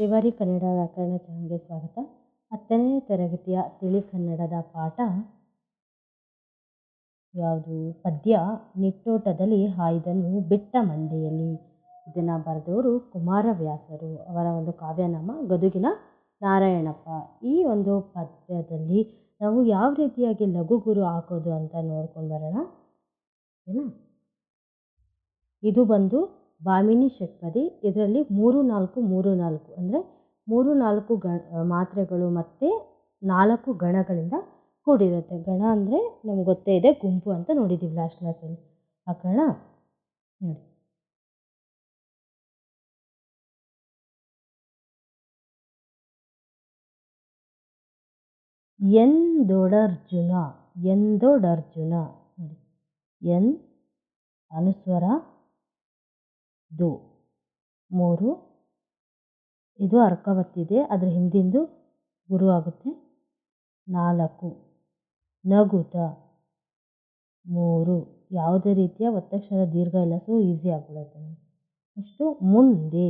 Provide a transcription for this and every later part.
ಶ್ರೀವಾರಿ ಕನ್ನಡ ವ್ಯಾಕರಣ ಚಾನಲ್ಗೆ ಸ್ವಾಗತ. ಹತ್ತನೇ ತರಗತಿಯ ತಿಳಿ ಕನ್ನಡದ ಪಾಠ. ಯಾವುದು? ಪದ್ಯ. ನಿಟ್ಟೋಟದಲ್ಲಿ ಹಾಯ್ದನು ಬಿಟ್ಟ ಮಂಡೆಯಲ್ಲಿ. ಇದನ್ನು ಬರೆದವರು ಕುಮಾರವ್ಯಾಸರು. ಅವರ ಒಂದು ಕಾವ್ಯನಾಮ ಗದುಗಿನ ನಾರಾಯಣಪ್ಪ. ಈ ಒಂದು ಪದ್ಯದಲ್ಲಿ ನಾವು ಯಾವ ರೀತಿಯಾಗಿ ಲಘು ಗುರು ಹಾಕೋದು ಅಂತ ನೋಡ್ಕೊಂಡು ಬರೋಣ. ಏನ? ಇದು ಬಂದು ಬಾಮಿನಿ ಷಟ್ಪದಿ, ಇದರಲ್ಲಿ ಮೂರು ನಾಲ್ಕು ಮೂರು ನಾಲ್ಕು ಅಂದರೆ ಮೂರು ನಾಲ್ಕು ಗ ಮಾತ್ರೆಗಳು ಮತ್ತು ನಾಲ್ಕು ಗಣಗಳಿಂದ ಕೂಡಿರುತ್ತೆ. ಗಣ ಅಂದರೆ ನಮ್ಗೆ ಗೊತ್ತೇ ಇದೆ, ಗುಂಪು ಅಂತ ನೋಡಿದ್ದೀವಿ ಲಾಸ್ಟ್ ಕ್ಲಾಸಲ್ಲಿ ಗಣ ನೋಡಿ. ಎಂದೊಡರ್ಜುನ ಎಂದೊಡರ್ಜುನ ನೋಡಿ. ಎನ್ ಅನುಸ್ವರ ದು ಮೂರು. ಇದು ಅರ್ಕವತ್ತಿದೆ. ಅದರ ಹಿಂದಿಂದು ಗುರು ಆಗುತ್ತೆ. ನಾಲ್ಕು. ನಗುತ. ಮೂರು. ಯಾವುದೇ ರೀತಿಯ ಒತ್ತಕ್ಷರ ದೀರ್ಘ ಇಲ್ಲ. ಸೊ ಈಸಿ ಆಗ್ಬಿಡುತ್ತೆ. ನೆಕ್ಸ್ಟು ಮುಂದೆ.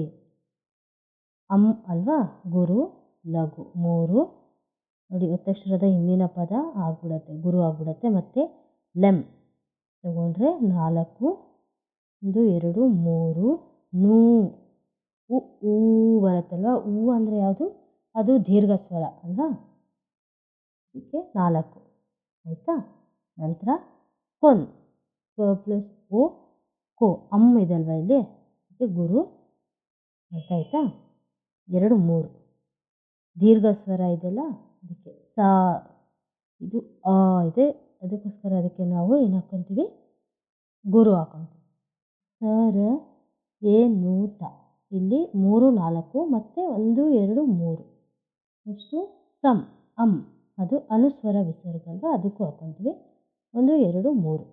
ಅಮ್ ಅಲ್ವಾ? ಗುರು, ಲಘು. ಮೂರು. ನೋಡಿ, ಒತ್ತಕ್ಷರದ ಹಿಂದಿನ ಪದ ಆಗ್ಬಿಡತ್ತೆ. ಗುರು ಆಗ್ಬಿಡತ್ತೆ. ಮತ್ತು ಲೆಮ್ ತಗೊಂಡ್ರೆ ನಾಲ್ಕು. ಒಂದು, ಎರಡು, ಮೂರು, ನೂ. ಉ, ಊ ಬರುತ್ತಲ್ವ? ಊ ಅಂದರೆ ಯಾವುದು? ಅದು ದೀರ್ಘ ಸ್ವರ ಅಲ್ವಾ? ಅದಕ್ಕೆ ನಾಲ್ಕು. ಆಯಿತಾ? ನಂತರ ಕೊನ್. ಕ ಪ್ಲಸ್ ಓ, ಕೋ. ಅಮ್ಮ ಇದಲ್ವ ಇಲ್ಲಿ? ಅದಕ್ಕೆ ಗುರು. ಗೊತ್ತಾಯ್ತಾ ಎರಡು, ಮೂರು. ದೀರ್ಘ ಸ್ವರ ಇದೆಯಲ್ಲ? ಅದಕ್ಕೆ ಸಾ. ಇದು ಆ ಇದೆ. ಅದಕ್ಕೋಸ್ಕರ ಅದಕ್ಕೆ ನಾವು ಏನು ಹಾಕ್ಕೊತೀವಿ ಗುರು ಹಾಕ್ಕೊತೀವಿ ಸರ, ಎ ನೂತ. ಇಲ್ಲಿ ಮೂರು, ನಾಲ್ಕು ಮತ್ತು ಒಂದು, ಎರಡು, ಮೂರು. ನೆಕ್ಸ್ಟು ಸಮ್ ಅಮ್ ಅದು ಅನುಸ್ವರ ವಿಸರ್ಗ ಅಲ್ವಾ? ಅದಕ್ಕೂ ಹಾಕ್ಕೊತೀವಿ ಒಂದು, ಎರಡು, ಮೂರು.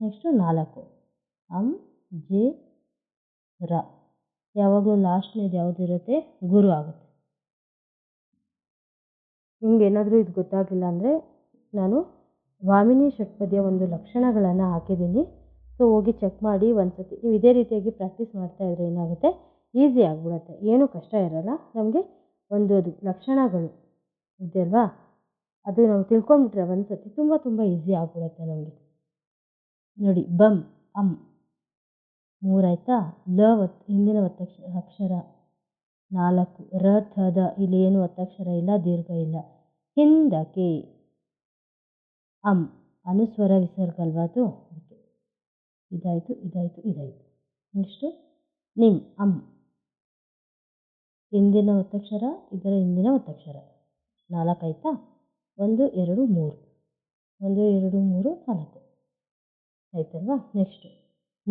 ನೆಕ್ಸ್ಟು ನಾಲ್ಕು. ಅಮ್ ಜೆ, ರ. ಯಾವಾಗಲೂ ಲಾಸ್ಟ್ನೇದು ಯಾವುದಿರುತ್ತೆ ಗುರು ಆಗುತ್ತೆ. ನಿಮ್ಗೆ ಏನಾದರೂ ಇದು ಗೊತ್ತಾಗಿಲ್ಲ ಅಂದರೆ ನಾನು ವಾಮಿನಿ ಷಟ್ಪದಿಯ ಒಂದು ಲಕ್ಷಣಗಳನ್ನು ಹಾಕಿದ್ದೀನಿ. ಸೊ, ಹೋಗಿ ಚೆಕ್ ಮಾಡಿ ಒಂದು ಸತಿ ನೀವು ಇದೇ ರೀತಿಯಾಗಿ ಪ್ರಾಕ್ಟೀಸ್ ಮಾಡ್ತಾ ಇದ್ರೆ ಏನಾಗುತ್ತೆ? ಈಸಿ ಆಗಿಬಿಡುತ್ತೆ. ಏನೂ ಕಷ್ಟ ಇರೋಲ್ಲ. ನಮಗೆ ಒಂದು ಅದು ಲಕ್ಷಣಗಳು. ಇದೆಯಲ್ವಾ ಅದು ನಾವು ತಿಳ್ಕೊಂಬಿಟ್ರೆ ಒಂದು ಸತಿ ತುಂಬ ತುಂಬ ಈಸಿ ಆಗಿಬಿಡುತ್ತೆ ನಮಗೆ. ನೋಡಿ ಬಮ್ ಅಮ್ ಮೂರಾಯ್ತಾ? ಲ ಒತ್, ಹಿಂದಿನ ಒತ್ತಕ್ಷರ ಅಕ್ಷರ. ನಾಲ್ಕು. ರ, ಥ, ದ. ಇಲ್ಲಿ ಏನು ಒತ್ತಕ್ಷರ ಇಲ್ಲ, ದೀರ್ಘ ಇಲ್ಲ. ಹಿಂದಕ್ಕೆ. ಅಮ್ ಅನುಸ್ವರ ವಿಸರ್ಗ ಅಲ್ವಾ ಅದು? ಇದಾಯಿತು ಇದಾಯಿತು ಇದಾಯಿತು. ನೆಕ್ಸ್ಟು ನಿಮ್ ಅಮ್ ಹಿಂದಿನ ಒತ್ತಕ್ಷರ, ಇದರ ಹಿಂದಿನ ಒತ್ತಕ್ಷರ. ನಾಲ್ಕಾಯ್ತಾ ಒಂದು, ಎರಡು, ಮೂರು. ಒಂದು, ಎರಡು, ಮೂರು, ನಾಲ್ಕು. ಆಯ್ತಲ್ವಾ? ನೆಕ್ಸ್ಟು.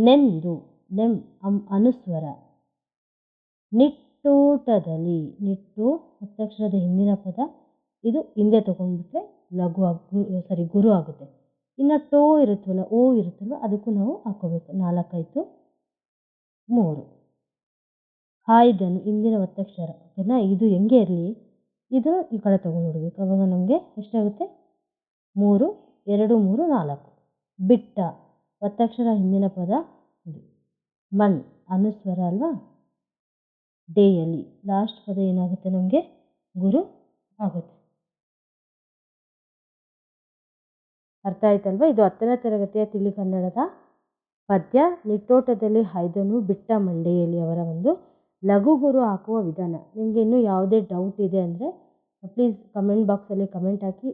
ನೆಂದು ನೆಮ್ ಅಮ್ ಅನುಸ್ವರ. ನಿಟ್ಟೂಟದಲ್ಲಿ, ನಿಟ್ಟು ಒತ್ತಕ್ಷರದ ಹಿಂದಿನ ಪದ, ಇದು ಹಿಂದೆ ತೊಗೊಂಡ್ಬಿಟ್ರೆ ಲಘು ಆಗಿ ಸಾರಿ ಗುರು ಆಗುತ್ತೆ. ಇನ್ನು ಟೋ ಇರುತ್ತಲ್ಲ ಓ ಇರುತ್ತಲ್ಲ ಅದಕ್ಕೂ ನಾವು ಹಾಕೋಬೇಕು. ನಾಲ್ಕೈದು ಮೂರು. ಹಾಯ್ದನು ಹಿಂದಿನ ಒತ್ತಕ್ಷರ ಓಕೆನಾ? ಇದು ಹೆಂಗೆ ಇರಲಿ? ಇದು ಈ ಕಡೆ ತೊಗೊಂಡ್ಬಿಡ್ಬೇಕು ಅವಾಗ ನಮಗೆ ಎಷ್ಟಾಗುತ್ತೆ? ಮೂರು, ಎರಡು, ಮೂರು, ನಾಲ್ಕು. ಬಿಟ್ಟ ಒತ್ತಕ್ಷರ ಹಿಂದಿನ ಪದ ಇದು. ಮಣ್, ಅನುಸ್ವರ ಅಲ್ವಾ? ಡೇಯಲ್ಲಿ ಲಾಸ್ಟ್ ಪದ ಏನಾಗುತ್ತೆ ನಮಗೆ? ಗುರು ಆಗುತ್ತೆ. ಅರ್ಥ ಆಯ್ತಲ್ವ? ಇದು ಹತ್ತನೇ ತರಗತಿಯ ತಿಳಿ ಕನ್ನಡದ ಪದ್ಯ. ನಿಟ್ಟೋಟದಲ್ಲಿ ಹೈದನು ಬಿಟ್ಟ ಮಂಡೆಯಲ್ಲಿ ಅವರ ಒಂದು ಲಘು ಗುರು ಹಾಕುವ ವಿಧಾನ. ನಿಮಗೆ ಇನ್ನೂ ಯಾವುದೇ ಡೌಟ್ ಇದೆ ಅಂದರೆ ಪ್ಲೀಸ್ ಕಮೆಂಟ್ ಬಾಕ್ಸಲ್ಲಿ ಕಮೆಂಟ್ ಹಾಕಿ.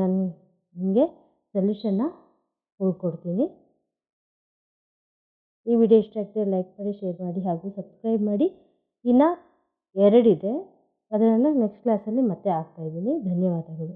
ನಾನು ನಿಮಗೆ ಸೊಲ್ಯೂಷನ್ನ ಹುಡ್ಕೊಡ್ತೀನಿ ಈ ವಿಡಿಯೋ ಇಷ್ಟ ಆಗ್ತದೆ ಲೈಕ್ ಮಾಡಿ ಶೇರ್ ಮಾಡಿ ಹಾಗೂ ಸಬ್ಸ್ಕ್ರೈಬ್ ಮಾಡಿ. ಇನ್ನು ಎರಡಿದೆ ಅದನ್ನು ನೆಕ್ಸ್ಟ್ ಕ್ಲಾಸಲ್ಲಿ ಮತ್ತೆ ಹಾಕ್ತಾಯಿದ್ದೀನಿ ಧನ್ಯವಾದಗಳು.